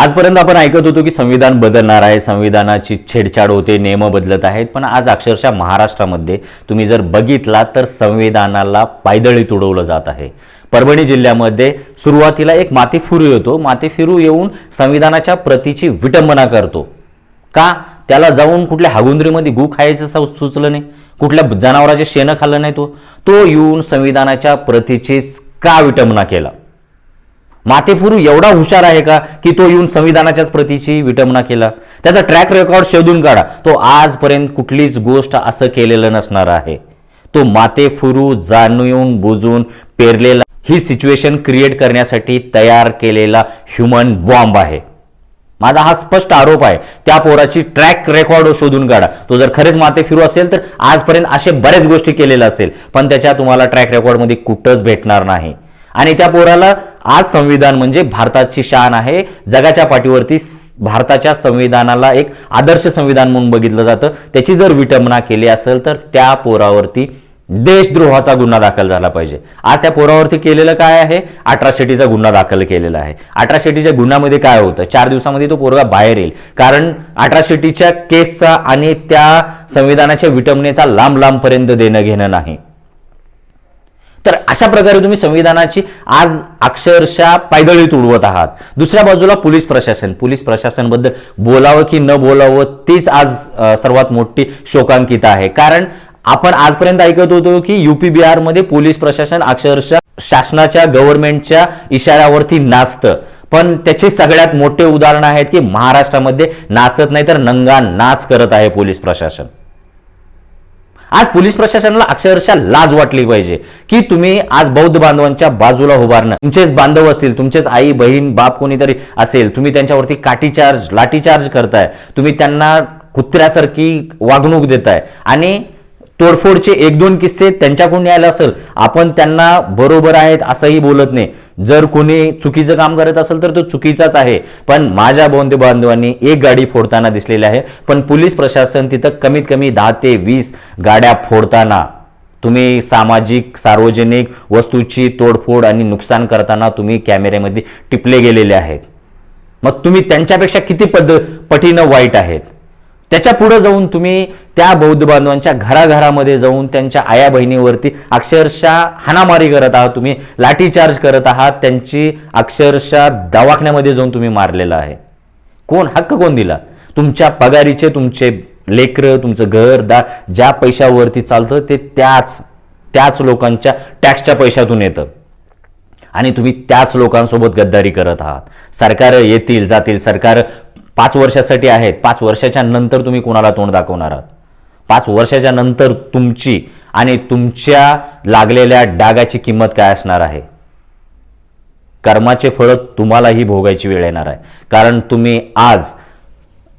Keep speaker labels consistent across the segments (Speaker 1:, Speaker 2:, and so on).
Speaker 1: आजपर्यंत आपण ऐकत होतो की संविधान बदलणार आहे संविधानाची छेडछाड होते नियम बदलत आहेत. पण आज अक्षरशः महाराष्ट्रामध्ये तुम्ही जर बघितला तर संविधानाला पायदळी तुडवलं जात आहे. परभणी जिल्ह्यामध्ये सुरुवातीला एक मातीफिरू येतो. मातीफिरू येऊन संविधानाच्या प्रतीची विटंबना करतो. का? त्याला जाऊन कुठल्या हागुंद्रीमध्ये गु खायचं सुचलं नाही. कुठल्या जनावराचे शेणं खाल्लं नाही तो. तो येऊन संविधानाच्या प्रतीचीच का विटंबना केला? माथेफुरू एवढा हुशार आहे का की तो येऊन संविधानाच्याच प्रतीची विटंबना केला? त्याचा ट्रॅक रेकॉर्ड शोधून काढा. तो आजपर्यंत कुठलीच गोष्ट असं केलेलं नसणार आहे. तो माथेफुरू जाणून बुजून पेरलेला ही सिच्युएशन क्रिएट करण्यासाठी तयार केलेला ह्युमन बॉम्ब आहे. माझा हा स्पष्ट आरोप आहे. त्या पोराची ट्रॅक रेकॉर्ड शोधून काढा. तो जर खरेच माते फिरू असेल तर आजपर्यंत असे बऱ्याच गोष्टी केलेल्या असेल पण त्याच्या तुम्हाला ट्रॅक रेकॉर्डमध्ये कुठंच भेटणार नाही. आणि त्या पोराला आज संविधान म्हणजे भारताची शान आहे. जगाच्या पाठीवरती भारताच्या संविधानाला एक आदर्श संविधान म्हणून बघितलं जातं. त्याची जर विटंबना केली असेल तर त्या पोरावरती देशद्रोहाचा गुन्हा दाखल झाला पाहिजे. आज त्या पोरावरती केलेलं काय आहे? अट्रॉसिटीचा गुन्हा दाखल केलेला आहे. अट्रॉसिटीच्या गुन्ह्यामध्ये काय होतं? चार दिवसामध्ये तो पोरगा बाहेर येईल. कारण अट्रॉसिटीच्या केसचा आणि त्या संविधानाच्या विटंबनेचा लांब लांबपर्यंत देणं घेणं नाही. तर अशा प्रकारे तुम्ही संविधानाची आज अक्षरशः पायदळीत उडवत आहात. दुसऱ्या बाजूला पोलीस प्रशासन. पोलीस प्रशासनबद्दल बोलावं की न बोलावं तीच आज सर्वात मोठी शोकांकिता आहे. कारण आपण आजपर्यंत ऐकत होतो की युपी बिहारमध्ये पोलीस प्रशासन अक्षरशः शासनाच्या गव्हर्नमेंटच्या इशाऱ्यावरती नाचतं. पण त्याचे सगळ्यात मोठे उदाहरण आहेत की महाराष्ट्रामध्ये नाचत नाही तर नंगा नाच करत आहे पोलीस प्रशासन. आज पोलीस प्रशासनाला अक्षरशः लाज वाटली पाहिजे की तुम्ही आज बौद्ध बांधवांच्या बाजूला उभारणं. तुमचेच बांधव असतील तुमचेच आई बहीण बाप कोणीतरी असेल तुम्ही त्यांच्यावरती काठीचार्ज लाठीचार्ज करताय. तुम्ही त्यांना कुत्र्यासारखी वागणूक देताय. आणि तोडफोडचे एक दोन किस्से त्यांच्याकडून यायला असेल आपण त्यांना बरोबर आहेत असंही बोलत नाही. जर कोणी चुकीचं काम करत असेल तर तो चुकीचाच आहे. पण माझ्या बंधू बांधवांनी एक गाडी फोडताना दिसलेली आहे. पण पोलीस प्रशासन तिथं कमीत कमी दहा ते वीस गाड्या फोडताना तुम्ही सामाजिक सार्वजनिक वस्तूची तोडफोड आणि नुकसान करताना तुम्ही कॅमेऱ्यामध्ये टिपले गेलेले आहेत. मग तुम्ही त्यांच्यापेक्षा किती पद पटीनं वाईट आहेत? त्याच्या पुढे जाऊन तुम्ही त्या बौद्ध बांधवांच्या घराघरामध्ये जाऊन त्यांच्या आया बहिणीवरती अक्षरशः हाणामारी करत आहात तुम्ही लाठीचार्ज करत आहात त्यांची अक्षरशः दवाखान्यामध्ये जाऊन तुम्ही मारलेलं आहे. कोण? हक्क कोण दिला? तुमच्या पगारीचे तुमचे लेकरं तुमचं घर दार ज्या पैशावरती चालतं ते त्याच त्याच लोकांच्या टॅक्सच्या पैशातून येतं. आणि तुम्ही त्याच लोकांसोबत गद्दारी करत आहात. सरकार येतील जातील. सरकार पाच वर्षासाठी आहेत. पाच वर्षाच्या नंतर तुम्ही कोणाला तोंड दाखवणार आहात? पाच वर्षाच्या नंतर तुमची आणि तुमच्या लागलेल्या डागाची किंमत काय असणार आहे? कर्माचे फळं तुम्हालाही भोगायची वेळ येणार आहे. कारण तुम्ही आज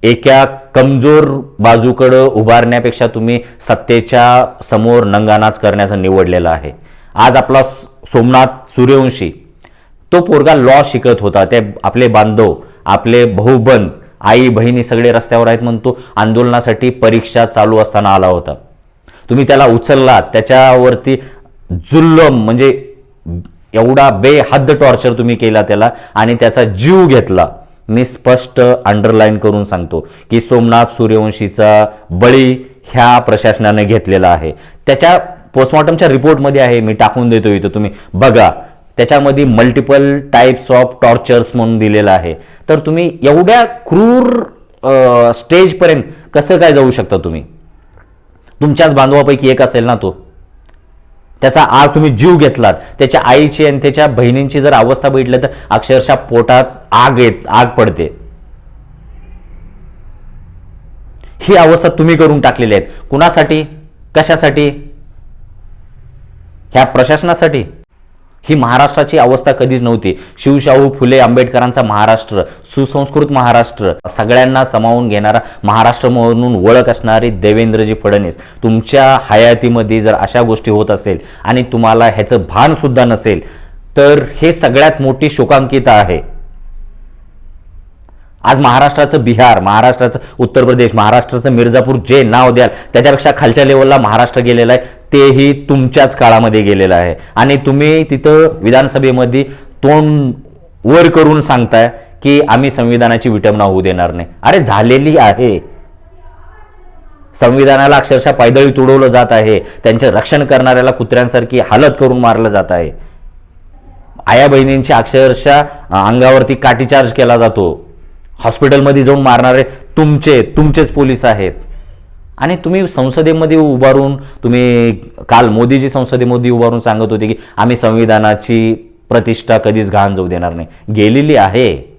Speaker 1: एका कमजोर बाजूकडं उभारण्यापेक्षा तुम्ही सत्तेच्या समोर नंगानाच करण्याचं निवडलेलं आहे. आज आपला सोमनाथ सूर्यवंशी तो पोरगा लॉ शिकत होता. ते आपले बांधव आपले भाऊबंद आई बहिणी सगळे रस्त्यावर आहेत म्हणतो. आंदोलनासाठी परीक्षा चालू असताना आला होता. तुम्ही त्याला उचललात. त्याच्यावरती जुल्लम म्हणजे एवढा बेहद्द टॉर्चर तुम्ही केला त्याला आणि त्याचा जीव घेतला. मी स्पष्ट अंडरलाईन करून सांगतो की सोमनाथ सूर्यवंशीचा बळी ह्या प्रशासनाने घेतलेला आहे. त्याच्या पोस्टमॉर्टमच्या रिपोर्टमध्ये आहे. मी टाकून देतो इथं. तुम्ही बघा. त्याच्यामध्ये मल्टिपल टाईप्स ऑफ टॉर्चर्स म्हणून दिलेलं आहे. तर तुम्ही एवढ्या क्रूर स्टेजपर्यंत कसं काय जाऊ शकता तुम्ही? तुमच्याच बांधवापैकी एक असेल ना तो. त्याचा आज तुम्ही जीव घेतलात. त्याच्या आईची आणि त्याच्या बहिणींची जर अवस्था बघितली तर अक्षरशः पोटात आग येत आग पडते. ही अवस्था तुम्ही करून टाकलेली आहेत. कुणासाठी? कशासाठी? ह्या प्रशासनासाठी? ही महाराष्ट्राची अवस्था कधीच नव्हती. शिवशाहू फुले आंबेडकरांचा महाराष्ट्र सुसंस्कृत महाराष्ट्र सगळ्यांना समावून घेणारा महाराष्ट्र म्हणून ओळख असणारे देवेंद्रजी फडणवीस. तुमच्या हयातीमध्ये जर अशा गोष्टी होत असेल आणि तुम्हाला ह्याचं भान सुद्धा नसेल तर हे सगळ्यात मोठी शोकांकिता आहे. आज महाराष्ट्राचं बिहार महाराष्ट्राचं उत्तर प्रदेश महाराष्ट्राचं मिर्झापूर जे नाव द्याल त्याच्यापेक्षा खालच्या लेवलला महाराष्ट्र गेलेलं आहे तेही तुमच्याच काळामध्ये गेलेलं आहे. आणि तुम्ही तिथं विधानसभेमध्ये तोंड वर करून सांगताय की आम्ही संविधानाची विटंबना होऊ देणार नाही. अरे झालेली आहे. संविधानाला अक्षरशः पायदळी तुडवलं जात आहे. त्यांचे रक्षण करणाऱ्याला कुत्र्यांसारखी हालत करून मारलं जात आहे. आया बहिणींची अक्षरशः अंगावरती काठीचार्ज केला जातो. हॉस्पिटलमध्ये जाऊन मारणारे तुमचे तुमचेच पोलीस आहेत. आणि तुम्ही संसदेमध्ये उभारून तुम्ही काल मोदीजी संसदेमध्ये उभारून सांगत होते की आम्ही संविधानाची प्रतिष्ठा कधीच घाण जाऊ देणार नाही. गेलेली आहे.